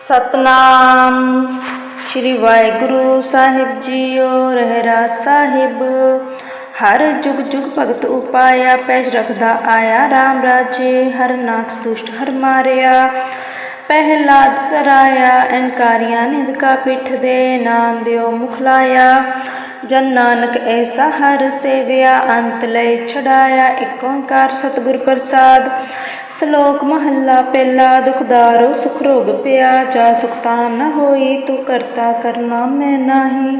ਸਤਨਾਮ। ਸ੍ਰੀ ਵਾਹਿਗੁਰੂ ਸਾਹਿਬ ਜੀਓ, ਰਹਿਰਾ ਸਾਹਿਬ। ਹਰ ਜੁਗ ਜੁਗ ਭਗਤ ਉਪਾਇਆ, ਪੈਜ ਰਖਦਾ ਆਇਆ RAM ਰਾਜੇ, ਹਰ ਨਾਕਸ ਦੁਸ਼ਟ ਹਰ ਮਾਰਿਆ। ਪਹਿਲਾਦ ਤਰਾਇਆ ਅਹੰਕਾਰੀਆਂ ਨਿੰਦਕਾ ਪਿੱਠ ਦੇ ਨਾਮ ਦਿਓ ਮੁਖ ਲਾਇਆ ਜਨ ਨਾਨਕ ਐਸਾ ਹਰ ਸੇਵਿਆ, ਅੰਤ ਲੈ ਛਡਾਇਆ ਏਕ ਓੰਕਾਰ ਸਤਿਗੁਰ ਪ੍ਰਸਾਦ। ਸ਼ਲੋਕ ਮਹੱਲਾ ਪਹਿਲਾ ਦੁਖਦਾਰੋ ਸੁਖ ਰੋਗ ਪਿਆ, ਜਾ ਸੁਖ ਨ ਹੋਈ, ਤੂੰ ਕਰਤਾ ਕਰਨਾ ਮੈਂ ਨਾਹੀ।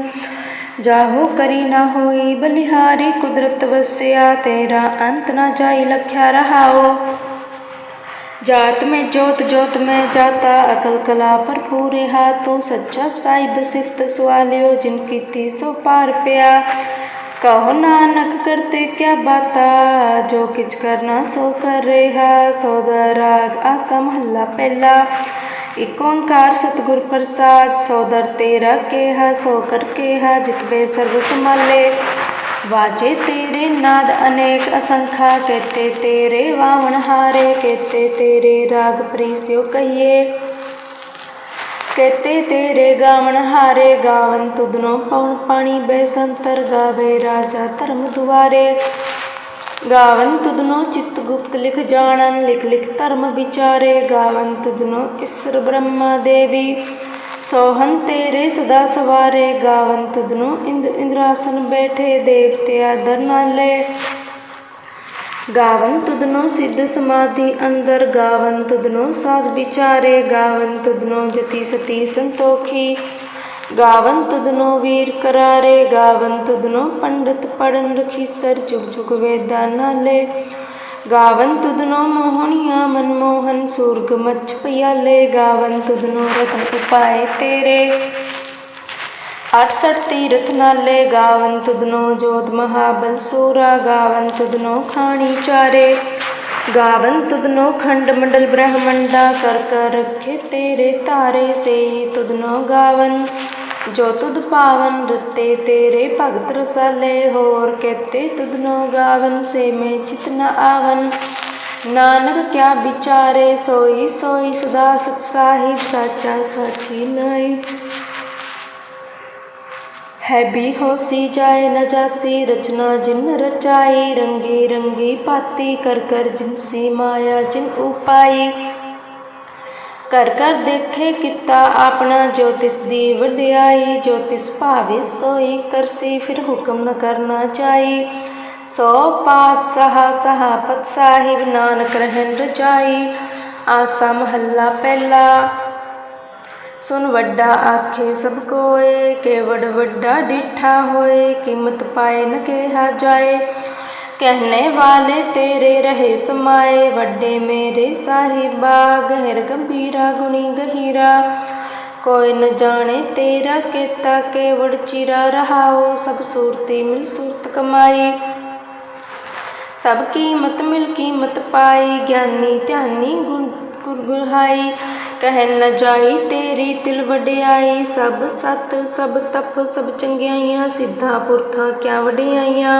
ਜਾਹੋ ਕਰੀ ਨਾ ਹੋਈ, ਬਲਿਹਾਰੀ ਕੁਦਰਤ ਵਸਿਆ, ਤੇਰਾ ਅੰਤ ਨਾ ਜਾਈ, ਲਖਿਆ ਰਹਾਓ। जात में जोत जोत में जाता अकल कला पर पूरे हाथों सच्चा साहिब सिफत सवालियो जिनकी तीसो पार पिया कहो नानक करते क्या बाता जो किच करना सो कर रहा सौदा राग आसा महला पहला ਇਕ ਓੰਕਾਰ ਸਤਿਗੁਰ ਪ੍ਰਸਾਦ ਸੋਦਰ ਤੇਰਾ ਕੇਹਾ ਸੋ ਕਰ ਕੇਹਾ ਜਿਤਵੇ ਸਰਬ ਸੰਭਾਲੇ ਵਾਜੇ ਤੇਰੇ ਨਾਦ ਅਨੇਕ ਅਸੰਖਾ ਕਹਤੇ ਤੇਰੇ ਵਾਵਣ ਹਾਰੇ ਕਹਤੇ ਤੇਰੇ ਰਾਗ ਪ੍ਰੀਸਿਓ ਕਹੀਏ ਕਹਤੇ ਤੇਰੇ ਗਾਵਣ ਹਾਰੇ ਗਾਵਨ ਤੁਧਨੋ ਪਉਣ ਪਾਣੀ ਬੈਸੰਤਰ ਗਾਵੇ ਰਾਜਾ ਧਰਮ ਦੁਆਰੇ ਗਾਵਨ ਤੁਧਨੋ ਚਿਤ ਗੁਪਤ ਲਿਖ ਜਾਣਨ ਲਿਖ ਲਿਖ ਧਰਮ ਵਿਚਾਰੇ ਗਾਵਨ ਤੁਧਨੋ ਈਸ਼ਰ ਬ੍ਰਹਮਾ ਦੇਵੀ ਸੋਹਨ ਤੇਰੇ ਸਦਾ ਸਵਾਰੇ ਗਾਵਨ ਤੁਧਨੋ ਇੰਦ ਇੰਦਰਾਸਨ ਬੈਠੇ ਦੇਵਤੇ ਆਦਰ ਨਾਲੇ ਗਾਵਨ ਤੁਧਨੋ ਸਿੱਧ ਸਮਾਧੀ ਅੰਦਰ ਗਾਵਨ ਤੁਧਨੋ ਸਾਧ ਵਿਚਾਰੇ ਗਾਵਨ ਤੁਧਨੋ ਜਤੀ ਸਤੀ ਸੰਤੋਖੀ ਗਾਵਨ ਤੁਧਨੋ ਵੀਰ ਕਰਾਰੇ ਗਾਵਨ ਤੁਧਨੋ ਪੰਡਤ ਪੜਨ ਰਖੀਸਰ ਜੁਗ ਜੁਗ ਵੇਦਾਂ ਨਾਲੇ ਗਾਵਨ ਤੁਧਨੋ ਮੋਹਣੀਆਂ ਮਨਮੋਹਨ ਸੂਰਗ ਮੱਛ ਪਿਆਲੇ ਗਾਵਨ ਤੁਧਨੋ ਰਤਨ ਉਪਾਏ ਤੇਰੇ 68 ਤੀਰਥ ਨਾਲੇ ਗਾਵਨ ਤੁਧਨੋ ਜੋਤ ਮਹਾਬਲ ਸੂਰਾ ਗਾਵਨ ਤੁਧਨੋ ਖਾਣੀ ਚਾਰੇ ਗਾਵਨ ਤੁਧਨੋ ਖੰਡ ਮੰਡਲ ਬ੍ਰਹਮੰਡਾ ਕਰ ਕਰ ਰਖੇ ਤੇਰੇ ਤਾਰੇ ਸੇ ਤੁਧਨੋ जो तुद पावन रते तेरे भगत रसाले होर कहते तुद नो गावन से मैं चित न आवन नानक क्या बिचारे सोई सोई सदा सत साहिब साचा साची नाई है भी होसी जाए न जासी रचना जिन रचाई रंगी रंगी पाती कर कर जिनसी माया जिन उपाई ਘਰ ਘਰ ਦੇਖੇ ਕੀਤਾ ਆਪਣਾ ਜੋ ਦੀ ਵਡਿਆਈ ਜੋ ਭਾਵੇ ਸੋਈ ਕਰਸੀ, ਫਿਰ ਹੁਕਮ ਨ ਕਰਨਾ ਚਾਈ। ਸੋ ਪਾਤ ਸਹਾਪਤ ਸਾਹਿਬ, ਨਾਨਕ ਰਹਿਣ ਰਜਾਈ। ਆਸਾ ਮਹੱਲਾ ਪਹਿਲਾ। ਸੁਨ ਵੱਡਾ ਆਖੇ ਸਭ ਕੋਏ, ਕੇਵੜ ਵੱਡਾ ਡਿਠਾ ਹੋਏ, ਕੀਮਤ ਪਾਏ ਨ ਕਿਹਾ ਜਾਏ। कहने वाले तेरे रहे समाए वड्डे मेरे साहिबा, गहर गंभीरा, गुणी गहीरा। कोई न जाने तेरा केता केवड़ चिरा रहा हो सब सूरती मिल सूरत कमाई। सब कीमत मिल कीमत पाई, ज्ञानी ध्यानी गुण गुरगुहाई कह न जाई तेरी तिल वड्याई, सब सत, सब तप, सब चंग सिद्धा पुरखा क्या वड्याइयाँ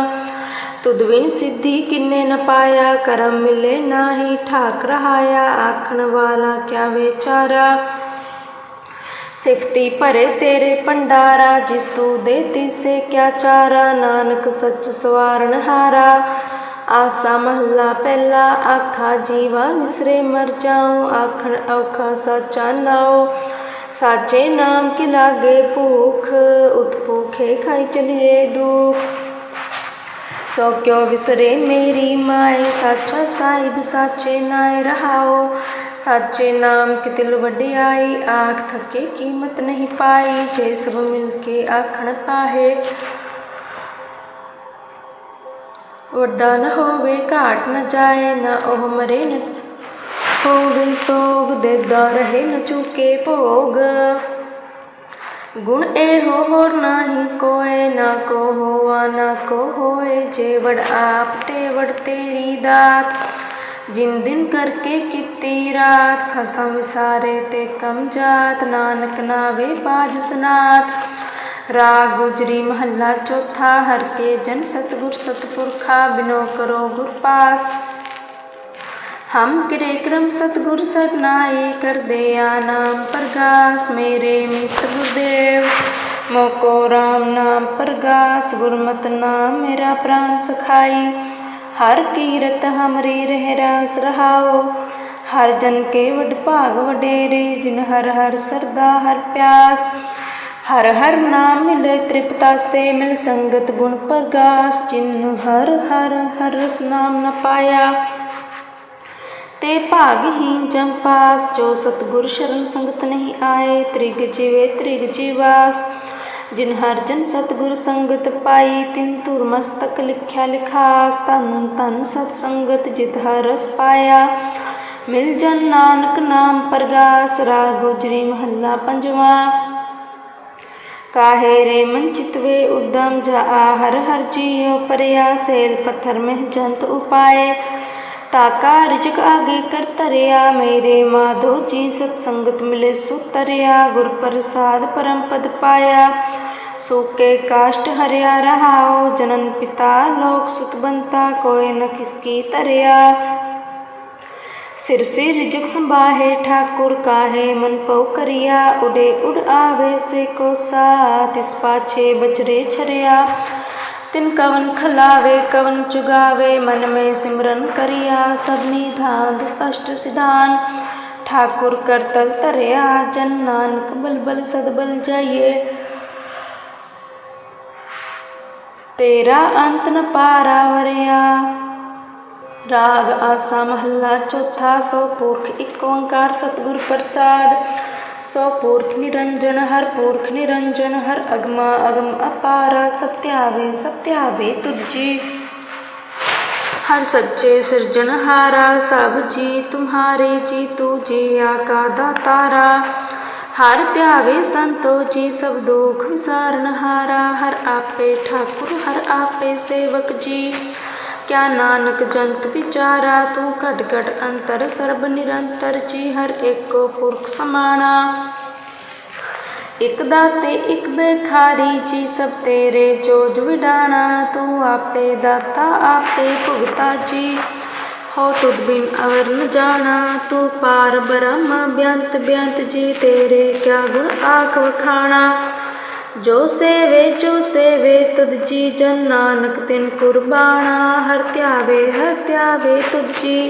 ਤੁਧ ਵਿਣ ਸਿੱਧੀ ਕਿੰਨੇ ਨ ਪਾਇਆ ਕਰਮ ਮਿਲੇ ਨਾਹੀ ਠਾਕ ਰਹਾਇਆ ਆਖਣ ਵਾਲਾ ਕਿਆ ਵਿਚਾਰਾ ਸਿਫਤੀ ਭਰੇ ਤੇਰੇ ਭੰਡਾਰਾ ਜਿਸ ਤੂੰ ਦੇ ਤਿਸੇ ਕਿਆ ਚਾਰਾ ਨਾਨਕ ਸੱਚ ਸਵਾਰਨ ਹਾਰਾ ਆਸਾ ਮਹੱਲਾ ਪਹਿਲਾ ਆਖਾ ਜੀਵਾ ਮਿਸਰੇ ਮਰ ਜਾਉ ਆਖਣ ਔਖਾ ਸਾਚਾ ਨਾਉ ਸਾਚੇ ਨਾਮ ਕੀ ਲਾਗੇ ਭੂਖ ਉਤ ਭੂਖੇ ਖਾਈ ਚਲੀਏ ਦੁਖ ਸੋ ਕਿਉ ਵਿਸਰੇ ਮੇਰੀ ਮਾਏ ਸਾਚਾ ਸਾਹਿਬ ਸਾਚੇ ਨਾਏ ਰਹਾਓ ਸਾਚੇ ਨਾਮ ਕਿ ਤਿਲ ਵਡਿਆਈ ਆਖ ਥਕੇ ਕੀਮਤ ਨਹੀਂ ਪਾਈ ਜੇ ਸਭ ਮਿਲ ਕੇ ਆਖਣ ਪਾਹੇ ਵੱਡਾ ਨ ਹੋਵੇ ਘਾਟ ਨ ਜਾਏ ਨਾ ਉਹ ਮਰੇ ਨ ਹੋਵੇ ਸੋਗ ਦੇਦਾ ਰਹੇ ਨ ਚੁਕੇ ਭੋਗ गुण ए हो होर नाही कोए, ना को हो ना को होए जेवड़ आप तेवड़ तेरी दात। जिन दिन करके किती रात, खसम सारे ते कम जात, नानक नावे बाज सनात। राग गुजरी महला चौथा, हर के जन सतगुर सतपुरखा बिनो करो गुरपास पास। हम क्रम सतगुर सरनाई कर दे नाम प्रगास मेरे मित्र गुरुदेव। मोको राम नाम प्रगास गुरमत नाम मेरा प्राण सखाई। हर कीरत हमरी रह रास रहाओ। हर जन के वड भाग वडेरे, जिन हर हर सरदा हर प्यास। हर हर नाम मिले तृप्ता से, मिल संगत गुण प्रगास जिन हर हर हर रस नाम न पाया। ਤੇ ਭਾਗਹੀਨ ਜਮ ਪਾਸ ਜੋ ਸਤਗੁਰ ਸ਼ਰਨ ਸੰਗਤ ਨਹੀਂ ਆਏ ਤ੍ਰਿਗ ਜੀਵੇ ਤ੍ਰਿਗ ਜੀਵਾਸ ਜਿਨ ਹਰ ਜਨ ਸਤਗੁਰ ਸੰਗਤ ਪਾਈ ਤਿਨ ਤੁਰ ਮਸਤਕ ਲਿਖਿਆ ਲਿਖਾਸ ਤਨ ਤਨ ਸਤ ਸੰਗਤ ਜਿਤ ਹਰ ਰਸ ਪਾਇਆ ਮਿਲ ਜਨ ਨਾਨਕ ਨਾਮ ਪ੍ਰਗਾਸ ਰਾਗ ਗੁਜਰੀ ਮਹੱਲਾ ਪੰਜਵਾਂ ਕਾਹੇ ਰੇ ਮਨ ਚਿਤਵੇ ਉਦਮ ਜਾ ਹਰ ਹਰ ਜੀਉ ਪਰਿਆ ਸੇਲ ਪੱਥਰ ਮਹਿ ਜੰਤ ਉਪਾਏ ਤਾਕਾ ਰਿਜਕ ਆਗੇ ਕਰ ਤਰਿਆ ਮੇਰੇ ਮਾਧੋ ਜੀ ਸਤ ਸੰਗਤ ਮਿਲੇ ਸੋ ਤਰਿਆ। ਗੁਰ ਪ੍ਰਸਾਦ ਪਰਮ ਪਦ ਪਾਇਆ। ਸੂਕੇ ਕਾਸ਼ਟ ਹਰਿਆ ਰਹਾਓ ਜਨਨ ਪਿਤਾ ਲੋਕ ਸੁਤ ਬੰਤਾ ਕੋਈ ਨ ਕਿਸਕੀ ਤਰਿਆ सिर से रिजक संभाहे ठाकुर काहे मन पौ करिया उडे उड़ आवे से को तिस पाछे बचरे छरिया तिन कवन खलावे, कवन चुगावे, मन में सिमरन करिया, सब निधान स्पष्ट सिद्धान ठाकुर करतल तरिया, जन नानक बल बल सदबल जाइए तेरा अंत न पारा वरिया। राग आसा महला चौथा, सौ पुरख एक ओंकार सतगुर प्रसाद। सपूर्ख निरंजन हर पूर्ख निरंजन हर अगमा अगम अपारा सत्यावे सत्यावे तुझे हर सच्चे सृजन हारा सब जी तुम्हारे जी तू जी आका दातारा। हर त्यावे संतो जी सब दुख विसारन हारा। हर आपे ठाकुर, हर आपे सेवक जी। ਕਿਆ ਨਾਨਕ ਜੰਤ ਵਿਚਾਰਾ, ਤੂੰ ਘਟ ਘਟ ਅੰਤਰ ਸਰਬ ਨਿਰੰਤਰ ਜੀ, ਹਰ ਏਕੋ ਪੁਰਖ ਸਮਾਣਾ। ਇਕ ਦਾਤੇ, ਇਕ ਬੇਖਾਰੀ ਜੀ, ਸਭ ਤੇਰੇ ਜੋਜ ਵਿਡਾਣਾ। ਤੂੰ ਆਪੇ ਦਾਤਾ, ਆਪੇ ਭੁਗਤਾ ਜੀ, ਹੋ ਤੁਧ ਬਿਨ ਅਵਰ ਨ ਜਾਣਾ। ਤੂੰ ਪਾਰ ਬ੍ਰਹਮ, ਬਿਆੰਤ ਬਿਆੰਤ ਜੀ, ਤੇਰੇ ਕਿਆ ਗੁਣ ਆਖ ਵਖਾਣਾ। जो सेवे जो सेवे तुदजी जन नानक तिन कुर्बाना हर त्यावे हर त्यावे तुदजी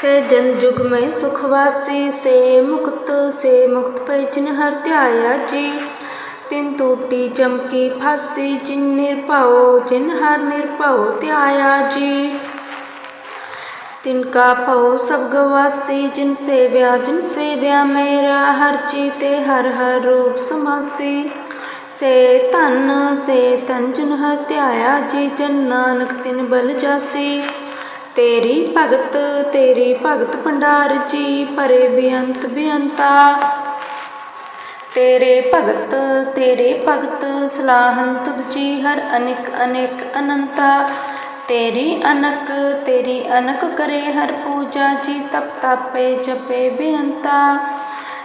से जन जुग में सुखवासी से मुक्त से मुक्त पैचिन हर त्याया जी तिन टूटी चमकी फांसी जिन निरपाओ जिन हर निरपाओ त्याया जी तिनका पाओ सब गवासी जिन सेव्या जिन सेव्या मेरा हर चीते हर हर रूप समासी ਸੇ ਧਨ ਸੇ ਤਨ ਜਨ ਹਤਿਆਇਆ ਜੀ ਜਨ ਨਾਨਕ ਤਿਨ ਬਲ ਜਾਸੀ। ਤੇਰੀ ਭਗਤ ਤੇਰੀ ਭਗਤ ਭੰਡਾਰ ਜੀ, ਪਰੇ ਬੇਅੰਤ ਬੇਅੰਤਾ। ਤੇਰੇ ਭਗਤ ਤੇਰੇ ਭਗਤ ਸਲਾਹਨ ਤੁਧ ਜੀ ਹਰ ਅਨੇਕ ਅਨੇਕ ਅਨੰਤਾ। ਤੇਰੀ ਅਨਕ ਤੇਰੀ ਅਨਕ ਕਰੇ ਹਰ ਪੂਜਾ ਜੀ ਤਪ ਤਾਪੇ ਜਪੇ ਬੇਅੰਤਾ।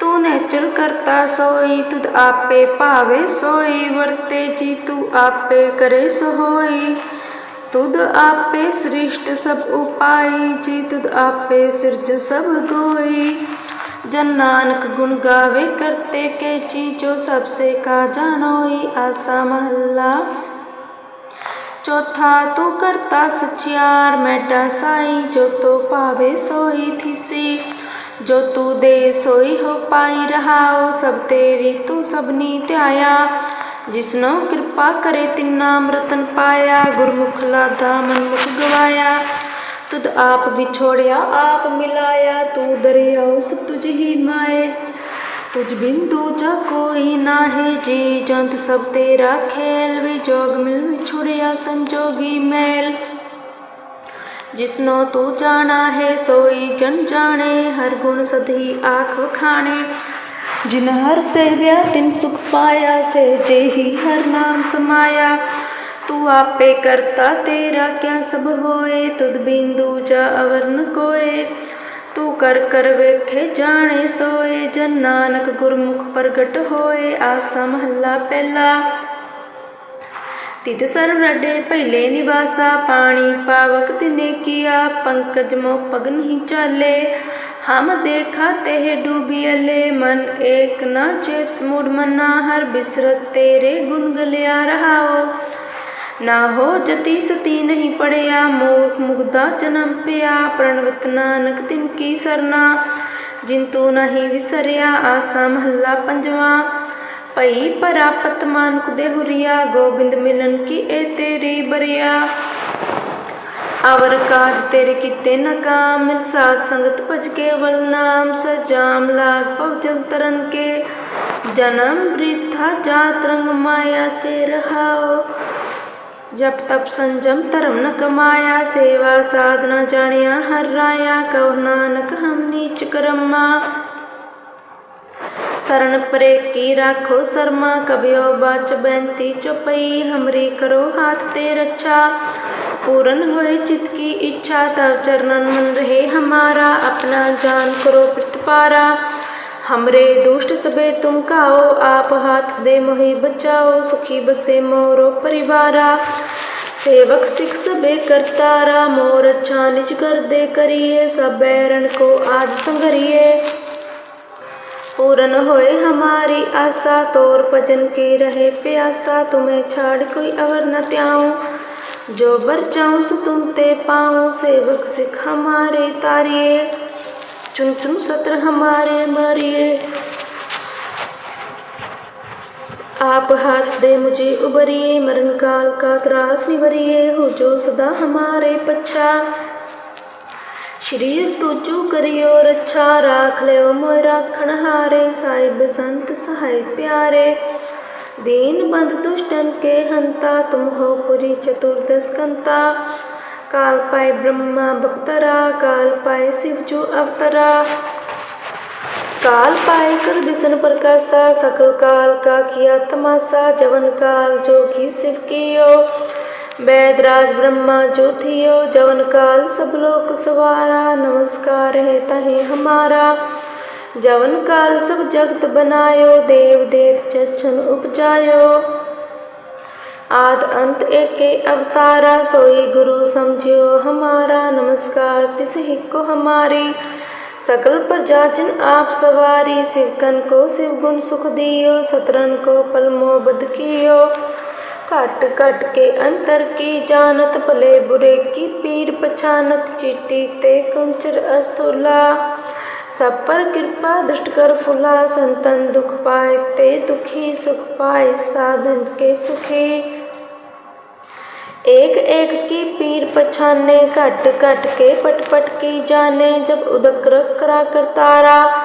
ਤੂੰ ਨੇਚਲ ਕਰਤਾ ਸੋਈ ਤੁਧ ਆਪੇ ਭਾਵੇ ਸੋਈ ਵਰਤੇ ਜੀ ਤੂੰ ਆਪੇ ਕਰੇ ਸੋ ਹੋਈ ਤੁਧ ਆਪੇ ਸ੍ਰਿਸ਼ਟ ਸਭ ਉਪਾਈ ਜੀ ਤੁਧ ਆਪੇ ਸਿਰਜ ਸਭ ਗੋਈ ਜਨ ਨਾਨਕ ਗੁਣ ਗਾਵੇ ਕਰਤੇ ਕੇ ਜੀ ਜੋ ਸਭ ਸੇ ਕਾ ਜਾਣੋਈ ਆਸਾ ਮਹੱਲਾ ਚੌਥਾ ਤੂੰ ਕਰਤਾ ਸਚਿਆਰ ਮੈਡਾ ਸਾਈ ਜੋ ਤੋ ਭਾਵੇ ਸੋਈ ਥਿਸੀ ਜੋ ਤੂੰ ਦੇ ਸੋਈ ਹੋ ਪਾਈ ਰਹਾਓ ਸਭ ਤੇਰੀ ਤੂੰ ਸਭਨੀ ਧਿਆਇਆ। ਜਿਸਨੂੰ ਕਿਰਪਾ ਕਰੇ ਤਿੰਨਾ ਅੰਮ੍ਰਿਤਨ ਪਾਇਆ, ਗੁਰਮੁਖ ਲਾਦਾ ਮਨਮੁਖ ਗਵਾਇਆ। ਤੁਧ ਆਪ ਵਿਛੋੜਿਆ, ਆਪ ਮਿਲਾਇਆ, ਤੂੰ ਦਰਿਆਉ ਸਭ ਤੁਝ ਹੀ ਮਾਏ। ਤੁਝ ਬਿਨ ਦੂਜਾ ਕੋਈ ਨਾਹੀ, ਜੀ ਜੰਤ ਸਭ ਤੇਰਾ ਖੇਲ, ਵੀ ਜੋਗ ਮਿਲ ਵਿਛੋੜਿਆ ਸੰਜੋਗੀ ਮੈਲ। ਜਿਸਨੋ ਤੂੰ ਜਾਣਾ ਹੈ, ਸੋਈ ਜਨ ਜਾਣੇ, ਹਰ ਗੁਣ ਸਦਹੀ ਆਖ ਵਖਾਣੇ। ਜਿਨ ਹਰ ਸੇਵਿਆ ਤਿਨ ਸੁਖ ਪਾਇਆ ਸੇ ਜੇਹੀ ਹਰ ਨਾਮ ਸਮਾਇਆ। ਤੂੰ ਆਪੇ ਕਰਤਾ ਤੇਰਾ, ਕਿਆ ਸਭ ਹੋਏ, ਤੁਧ ਬਿੰਦੂ ਜਾ ਅਵਰਨ ਕੋਏ। ਤੂੰ ਕਰ ਕਰ ਵੇਖੇ, ਜਾਣੇ, ਸੋਏ, ਜਨ ਨਾਨਕ ਗੁਰਮੁਖ ਪ੍ਰਗਟ ਹੋਏ, ਆਸਾ ਮਹੱਲਾ ਪਹਿਲਾ। पहला तित सर रडे पहले निवासा पानी पावक तिने किया पंकज मो पग नहीं चाले हम देखा तेह डूबियले मन एक ना चेत मूड मना हर बिसरत तेरे गुण गलिया रहाओ ना हो जति सती नहीं पड़िया मूर्ख मुग्धा जन्म पिया प्रणवत नानक तिनकी सरना जिंतु नहीं विसरिया आसा महला पंजवा पई परापत मानुक देहुरिया गोविंद मिलन की ए तेरी बरिया। अवर काज तेरे किते न काम मिल साथ संगत भज केवल नाम, सजाम लाग पव जल तरन के। जन्म वृथा जात रंग माया के रहाओ। जब तप संजम धर्म न कमाया, सेवा साधना जानिया हर राया। कव नानक हम नीच करमा शरण परे की राखो शर्मा कबियो बाच बैंती चौपई, हमरी करो हाथ ते रक्षा पूरन होए चित की इच्छा तब चरणन मन रहे हमारा, अपना जान करो पारा। हमरे दुष्ट सबे तुम काओ, आप हाथ दे मोहि बचाओ, सुखी बसे मोरो परिवारा। सेवक सिख सबे करतारा मोर अच्छा निज कर दे करिए, सब बैरन को आज संगरिए। पूरन होए हमारी आशा, तोर भजन की रहे प्यासा, तुम्हें छाड़ कोई अवर न त्याऊं। जो बर चाऊं सो तुम ते पाऊँ, सेवक सिख हमारे तारिए। चुन चुन सत्र हमारे मारिए। आप हाथ दे मुझे उबरिए, मरण काल का त्रास निवरिए। हो जो सदा हमारे पच्छा। श्री स्तुचु करियो रच्छा राख लियो मोय राखण हारे साहिब संत सहाय प्यारे दीन बंद दुष्टन के हंता तुम हो पुरी चतुर्दश कंता काल पाए ब्रह्मा भक्तरा काल पाए शिवजू अवतरा काल पाए कर विष्णु प्रकाशा सकल काल का किया तमाशा जवन काल जो की शिव कियो वैदराज ब्रह्मा जो थियो जवन काल सब लोक सवारा, नमस्कार है तहे हमारा। जवन काल सब जगत बनायो, देव देव चन उपजायो। आद अंत एक अवतारा, सोई गुरु समझियो हमारा। नमस्कार तिस को हमारी। सकल प्रजाजन आप सवारी, शिवकन को शिव गुण सुख दियो, सतरन को पलमो बद कियो। कट कट के अंतर की जानत भले बुरे की पीर पछानत चीटी ते कंचर अस्तुला। सब पर कृपा दृष्ट कर फुला, संतन दुख पाए ते दुखी, सुख पाए साधन के सुखी। एक एक की पीर पछाने कट कट के पट पट की जाने, जब उदक रख करा कर तारा।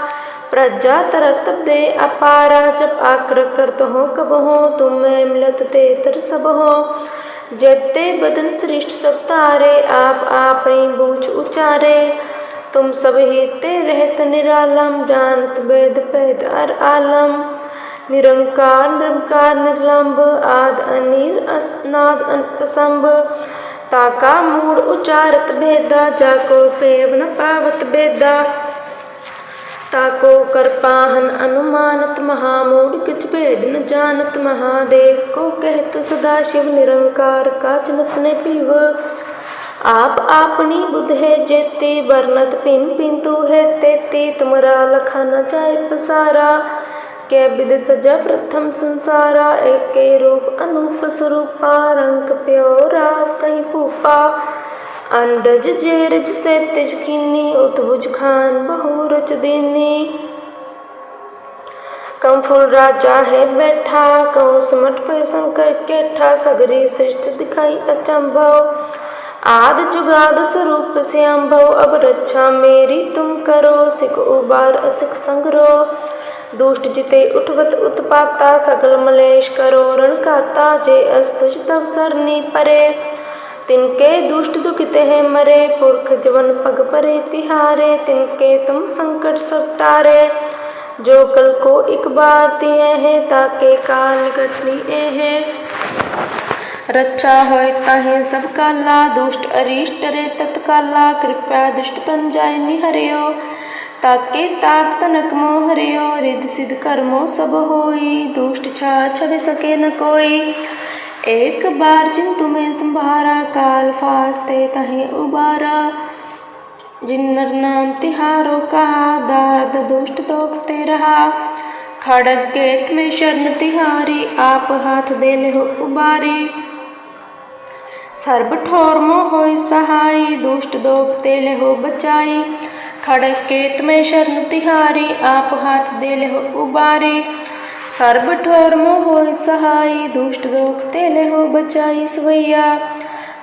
प्रजा तरत दे अपारा जब आक्र कर तो हो कब हो तुम्हें मिलत ते तर सब हो जते बदन सृष्ट सब तारे आप आपनी बूझ उचारे। तुम सब ही ते रहत निरालम, जानत वेद पैद अर आलम। निरंकार निरंकार, निर्लंब, आद अनिल नाद असंभ ताका मूड उचारत भेदा, जाको पेव न पावत बेदा ताको कर पाहन अनुमानत महामूड किच भेद न जानत महादेव को कहत सदा शिव निरंकार का चिनत ने पीव आप आपनी बुध है जेते वर्णत पिन पिंतु है तेती तुमरा लखा न जाए पसारा के विद सजा प्रथम संसारा एक के रूप अनूप स्वरूपा रंग प्योरा कहीं फूफा अंडज जेरज से तिज किन्नी उतभुज खान बहु रच दीनी। कम फूल राजा है बैठा कहूँ सिमट पर शंकर कैठा, सगरी सृष्ट दिखाई अचंभव आद जुगाद स्वरूप से अम्भव अब रक्षा मेरी तुम करो, सिख उबार असिख संग्रो। दुष्ट जिते उठवत उत्पाता, सकल मलेश करो रण काता जे अस्तुष तब सरनी परे। तिनके दुष्ट दुखते हैं मरे, पुरख जवन पग परे, तिहारे, तिनके तुम संकट सब जो कल को एक बार दिए हैं, ताके का निकट लिए हैं। रक्षा हो है सबका दुष्ट अरिष्ट रे तत्काला, कृपया दुष्ट तन जाय निहरियो। ताके ताप तनक मोहरियो रिद सिद्ध कर्मो सब होई, दुष्ट छा छवि सके न कोई। एक बार जिन तुम्हें संभारा, काल फास्ते तहे उबारा। जिन नर नाम तिहारो कहा दाद दुष्ट दोखते रहा। खड़ग गेत में शरण तिहारी, आप हाथ दे हो उबारी। सर्ब ठोर मोह सहाई, दुष्ट दोखते ले हो बचाई। खड़ग केत में शरण तिहारी, आप हाथ दे हो उबारी। સર્વ ઠોર सहाय, दुष्ट દુષ્ટ દુઃખ તેને हो बचाई सवैया।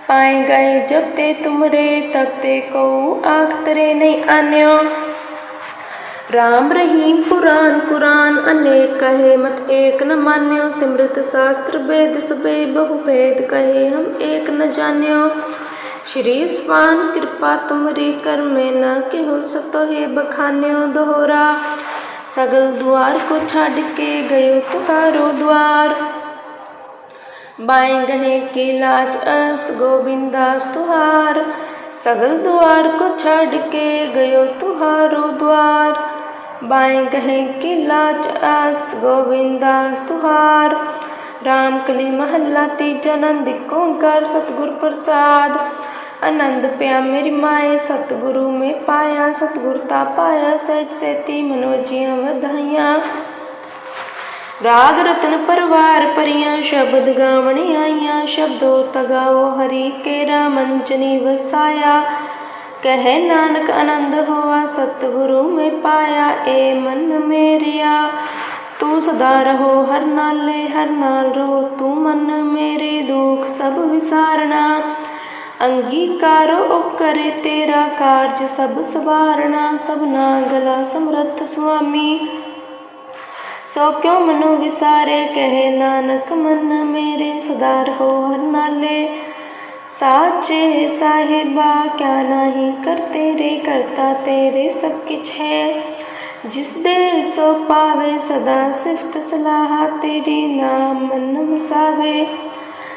पाए गए जब ते तुमरे, तब ते को आख तरे नहीं अन्यो राम रहीम पुराण, कुरान अनेक कहे, मत एक न मान्यो। सिमृत शास्त्र, वेद सबे बहु भेद कहे, हम एक न जान्यो। श्री स्वान, कृपा तुमरी कर में न के हो सतो हे बखान्यो दोहरा। सगल द्वार को छाड़ के गयो तुहारो द्वार। बाएँ गहे के लाज अस गोविंदास तुहार। सगल द्वार को छाड़ के गयो तुहारो द्वार। बाएँ गहे के लाज अस गोविंदास तुहार। राम कली महल्ला तीजा नंद ओंकार सतगुर प्रसाद। ਆਨੰਦ ਪਿਆ, ਮੇਰੀ ਮਾਏ ਸਤਿਗੁਰੂ ਮੈਂ ਪਾਇਆ, ਸਤਿਗੁਰ ਤਾ ਪਾਇਆ, ਸਹਿਜ ਸੇਤੀ ਮਨੋਜੀਆਂ ਵਧਾਈਆਂ। ਰਾਗ ਰਤਨ ਪਰਵਾਰ ਪਰੀਆਂ ਸ਼ਬਦ ਗਾਵਣ ਆਈਆਂ, ਸ਼ਬਦੋ ਤਗਾਓ ਹਰੀ ਕੇਰਾ ਮੰਚਨੀ ਵਸਾਇਆ। ਕਹੇ ਨਾਨਕ ਆਨੰਦ ਹੋਆ, ਸਤਿਗੁਰੂ ਮੈਂ ਪਾਇਆ, ਏ ਮਨ ਮੇਰਿਆ। ਤੂੰ ਸਦਾ ਰਹੋ ਹਰ ਨਾਲੇ, ਹਰ ਨਾਲ ਰਹੋ ਤੂੰ ਮਨ ਮੇਰੇ, ਦੁੱਖ ਸਭ ਵਿਸਾਰਣਾ ਅੰਗੀਕਾਰੋ ਉਹ ਕਰੇ ਤੇਰਾ ਕਾਰਜ, ਸਭ ਸਵਾਰਣਾ ਸਭਨਾ ਗਲਾ ਸਮਰੱਥ ਸੁਆਮੀ। ਸੋ ਕਿਉ ਮਨੋ ਵਿਸਾਰੇ, ਕਹੇ ਨਾਨਕ, ਮਨ ਮੇਰੇ ਸਦਾ ਰਹੋ ਹਰ ਨਾਲੇ ਸਾਚੇ ਸਾਹਿਬਾ, ਕਿਆ ਨਹੀਂ ਕਰ ਤੇਰੇ, ਕਰਤਾ ਤੇਰੇ ਸਭ ਕਿਛ ਹੈ। ਜਿਸ ਦੇ ਸੋ ਪਾਵੇ, ਸਦਾ ਸਿਫਤ ਸਲਾਹ ਤੇਰੀ ਨਾਮ ਮਨ ਵਸਾਵੇ।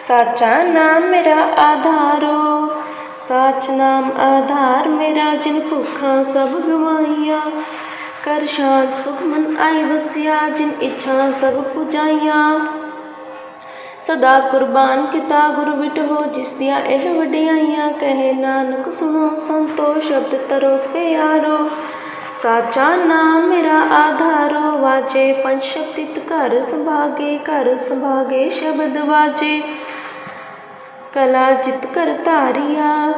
ਸਾਚਾ ਨਾਮ ਮੇਰਾ ਆਧਾਰੋ, ਸਾਚ ਨਾਮ ਆਧਾਰ ਮੇਰਾ, ਜਿਨ ਭੁੱਖਾਂ ਸਭ ਗਵਾਈਆਂ ਕਰ ਸ਼ਾਂਤ ਸੁਖ ਮਨ ਆਈ ਵਸਿਆ, ਜਿਨ ਇੱਛਾ ਸਭ ਪੁਜਾਈਆਂ। ਸਦਾ ਕੁਰਬਾਨ ਕੀਤਾ ਗੁਰੂ ਬਿਟਹੋ ਜਿਸ ਦੀਆਂ ਇਹ ਵਡਿਆਈਆਂ। ਕਹੇ ਨਾਨਕ ਸੁਣੋ ਸੰਤੋ, ਸ਼ਬਦ ਤਰੋ ਪਿਆਰੋ। ਸਾਚਾ ਨਾਮ ਮੇਰਾ ਆਧਾਰੋ, ਵਾਜੇ ਪੰਜ ਸ਼ਬਦ ਘਰ ਸੰਭਾਗੇ ਘਰ ਸੰਭਾਗੇ ਸ਼ਬਦ ਵਾਜੇ। ਕਲਾ ਜਿਤ ਕਰ ਧਾਰਿਆ,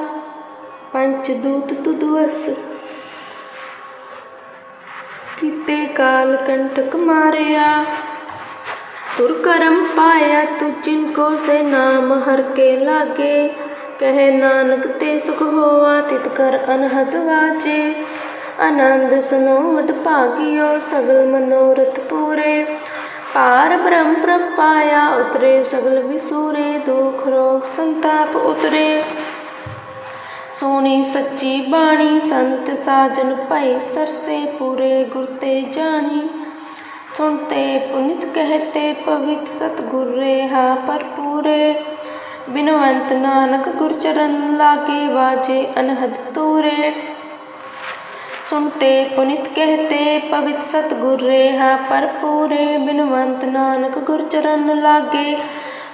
ਪੰਚ ਦੂਤ ਤੁਧ ਵਸ। ਕੀਤੇ ਕਾਲ ਕੰਟਕ ਮਾਰਿਆ, ਤੁਰ ਕਰਮ ਪਾਇਆ ਤੂ ਜਿਨ ਕੋ ਸੇ ਨਾਮ ਹਰ ਕੇ ਲਾਗੇ। ਕਹੇ ਨਾਨਕ ਤੇ ਸੁਖ ਹੋਆ ਤਿਤ ਕਰ ਅਨਹਦ ਵਾਜੇ ਆਨੰਦ ਸੁਨੋ ਵਡ ਭਾਗਿਓ ਸਗਲ ਮਨੋਰਥ ਪੂਰੇ। पार ब्रह्म प्रभ पाया, उतरे सगल विसूरे, दुख रोग संताप उतरे। सोनी सच्ची बाणी, संत साजन पाई सरसे, पूरे गुरते जानी। सुनते पुनित कहते, पवित सतगुर रेहा पर पूरे बिनवंत नानक गुरचरण लागे, बाजे अनहद तूरे। सुनते, पुनित कहते, पवित सतगुर रेहा पर पूरे, बिनवंत नानक गुर चरण लागे।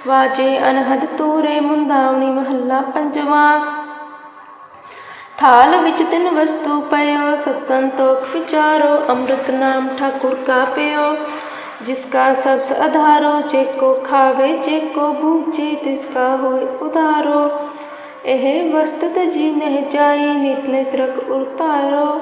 वाजे अनहद तूरे, मुंदावनी महला पंजवा। थाल विच तिन वस्तु पयो सत संतोख विचारो, अमृत नाम ठाकुर का पयो। जिसका सबस आधारो जेको खावे, जेको भूजे, तिसका होए उधारो एह वस्तु जी नह जाई, नित नित उतारो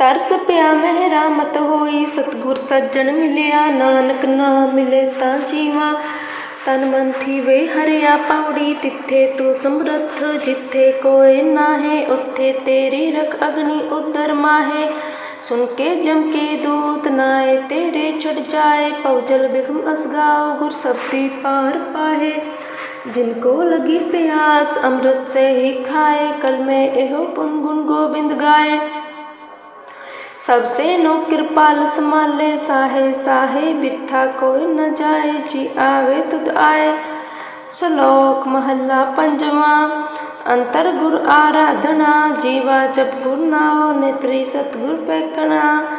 ਤਰਸ ਪਿਆ ਮਹਿਰਾਮਤ ਹੋਈ ਸਤਗੁਰ ਸੱਜਣ ਮਿਲਿਆ ਨਾਨਕ ਨਾਮ ਮਿਲੇ ਤਾਂ ਜੀਵਾ ਤਨ ਮਨ ਥੀਵੇ ਹਰਿਆ ਪੌੜੀ ਤਿੱਥੇ ਤੂੰ ਸਮਰੱਥ ਜਿੱਥੇ ਕੋਈ ਨਾਹੇ ਉੱਥੇ ਤੇਰੀ ਰਖ ਅਗਨੀ ਉਦਰ ਮਾਹੇ ਸੁਨ ਕੇ ਜਮ ਕੇ ਦੂਤ ਨਾਏ ਤੇਰੇ ਛੜ ਜਾਏ ਪਉਜਲ ਬਿਗਮ ਅਸਗਾਓ ਗੁਰ ਸਬਦੀ ਪਾਰ ਪਾਹੇ जिनको लगी प्यास अमृत से ही खाए कल में एहो पुन गुण गोविंद गाए सबसे नो कृपाल समाले साहे साहे बिथा कोई न जाए, जी आवे, तुद आए। श्लोक महला पंजवा, अंतर गुर आराधना, जीवा जब गुर नाओ, नेत्री सतगुर पैकना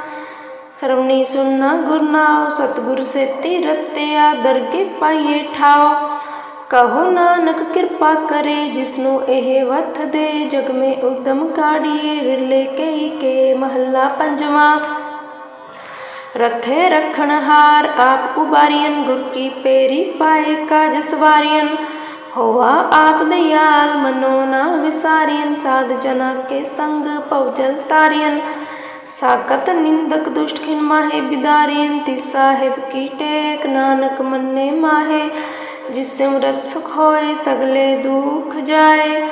सरवणी सुनना गुर नाओ, सतगुर से तीरते या दरगे पाइये ठाओ। ਕਹੋ ਨਾਨਕ ਕਿਰਪਾ ਕਰੇ, ਜਿਸਨੂੰ ਇਹ ਵਥ ਦੇ। ਜਗ ਮੇ ਉਦਮ ਕਾੜੀਏ, ਵਿਰਲੇ ਕਈ ਕੇ ਮਹੱਲਾ ਪੰਜਵਾਂ। ਰਖੇ ਰਖਣ ਆਪ ਉਬਾਰੀਨ ਗੁਰ ਕੀ ਪੇਰੀ ਪਾਏ ਕਾਜ ਸਵਾਰੀਨ ਹੋਆ ਆਪ ਦਇਆਲ ਮਨੋ ਨਾ ਵਿਸਾਰੀਨ ਸਾਧ ਜਨਾ ਕੇ ਸੰਗ ਪਉਜਲ ਤਾਰੀਨ ਸਾਕਤ ਨਿੰਦਕ ਦੁਸ਼ਟ ਖਿਨ ਮਾਹੇ ਬਿਦਾਰੀਨ ਤੀ ਸਾਹਿਬ ਕੀ ਟੇਕ, ਨਾਨਕ ਮੰਨੇ ਮਾਹੇ। जिससे मृत सुख होए, सगले दुख जाए।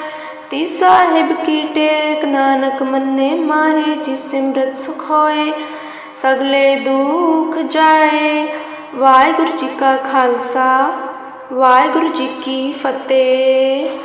ती साहेब की टेक नानक मन्ने माहे जिससे मृत सुख होए, सगले दुख जाए। वाहगुरु जी का खालसा, वाहगुरु जी की फतेह।